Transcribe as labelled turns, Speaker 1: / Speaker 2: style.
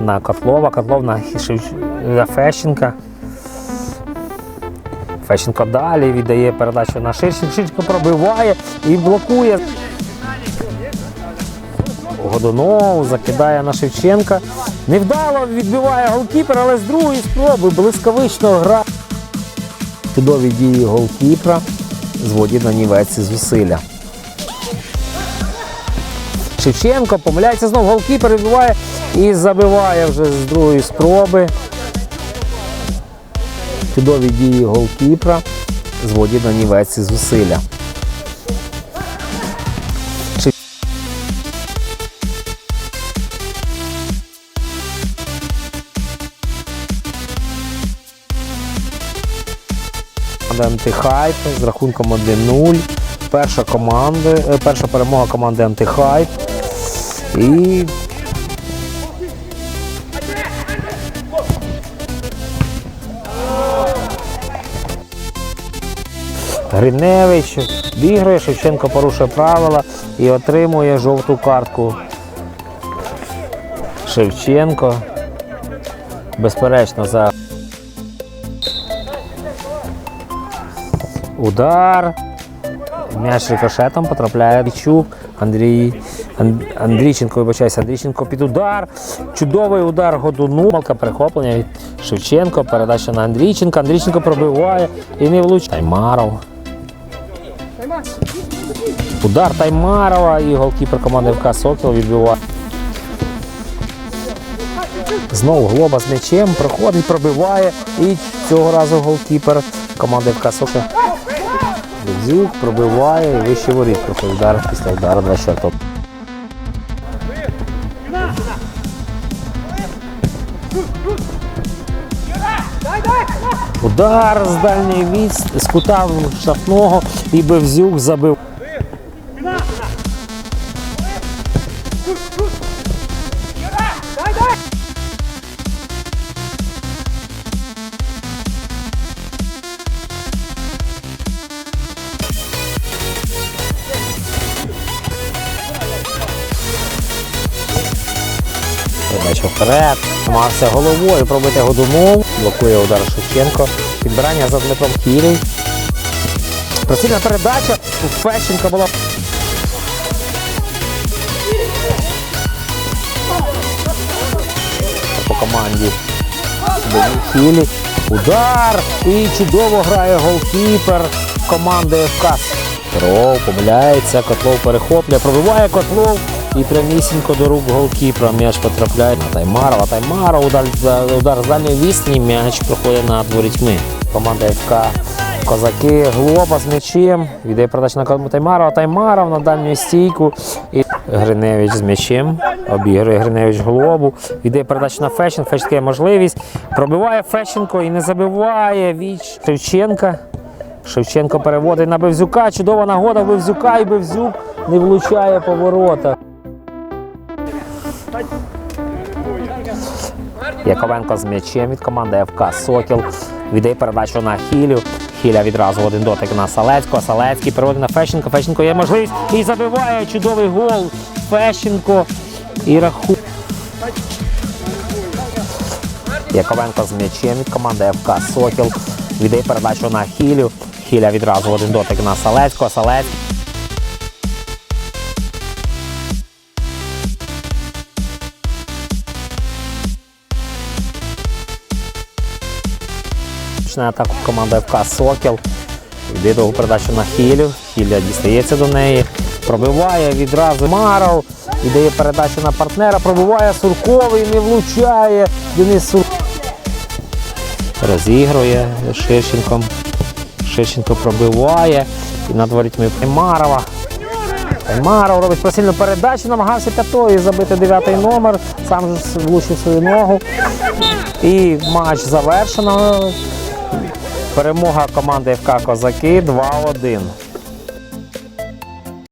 Speaker 1: на Котлова, Котлов на Хішев- на Фещенка. Фещенко далі віддає передачу на Ширченко. Ширченко пробиває і блокує. Годунов закидає на Шевченка. Невдало відбиває голкіпер, але з другої спроби блискавично гра. Чудові дії голкіпера зводять на нівець зусилля. Шевченко помиляється знов голкіпер, відбиває і забиває вже з другої спроби. Чудові дії голкіпера зводять на нівець зусилля. МТ з рахунком 1-0. Перша команда, е, перша перемога команди МТ Хайп. І Гриневич бігає, Шевченко порушує правила і отримує жовту картку. Шевченко. Безперечно, за удар. М'яч рикошетом потрапляє Дичук. Андрій Ан- Андрійченко, вибачаюся, Андрійченко під удар. Чудовий удар Годуну. Малка перехоплення від Шевченко. Передача на Андрійченка. Андрійченко пробиває і не влучає. Таймаров. Удар Таймарова і голкіпер команди ФК Сокіл відбиває. Знову глоба з м'ячем проходить, пробиває. І цього разу голкіпер команди ФК Сокіл. Бензюк пробиває вище воріт проходить удар після удару 24 Удар з дальньої від з кута штрафного і Бевзюк забив. Передача вперед. Намагався головою пробити Годунов. Блокує удар Шевченко. Підбирання за Дмитром Хілій. Прицільна передача. Фещенка була. По команді Хілі. Удар. І чудово грає голкіпер команди ФК. Котлов помиляється, Котлов перехоплює, пробиває Котлов і прямісінько до рук голкіпера. М'яч потрапляє на Таймарова. Таймаров удар, удар з дальньої відстані, м'яч проходить над ворітьми. Команда ФК Козаки Глоба з м'ячем. Віддає передачу на Козаку Таймарова. Таймаров на дальню стійку. І Гриневич з м'ячем. Обігрує Гриневич Глобу. Віддає передачу на Фещен. Фещенко є можливість. Пробиває Фещенко і не забиває віч Шевченка. Шевченко переводить на Бевзюка. Чудова нагода Бевзюка і Бевзюк не влучає по воротах. Яковенко з м'ячем від команди ФК Сокіл. Віддає передачу на Хілю. Хіля відразу один дотик на Салецького. Салецький переводить на Фещенко. Фещенко є можливість і забиває чудовий гол. Фещенко і раху. Яковенко з м'ячем від команди ФК Сокіл. Віддає передачу на Хілю. Хіля відразу один дотик на Салецького. Салецький. Починає атаку команда ФК Сокіл. Йде довгу передачу на Хілю. Хіля дістається до неї. Пробиває відразу Маров. Віддає передачу на партнера. Пробиває Сурковий, не влучає. Денис Сур... Розігрує Ширченком. Ширченко пробиває. І над ворітьми Таймарова. Таймаров робить просильну передачу, намагався п'ятою забити дев'ятий номер. Сам же влучив свою ногу. І матч завершено. Перемога команди ФК Козаки 2-1.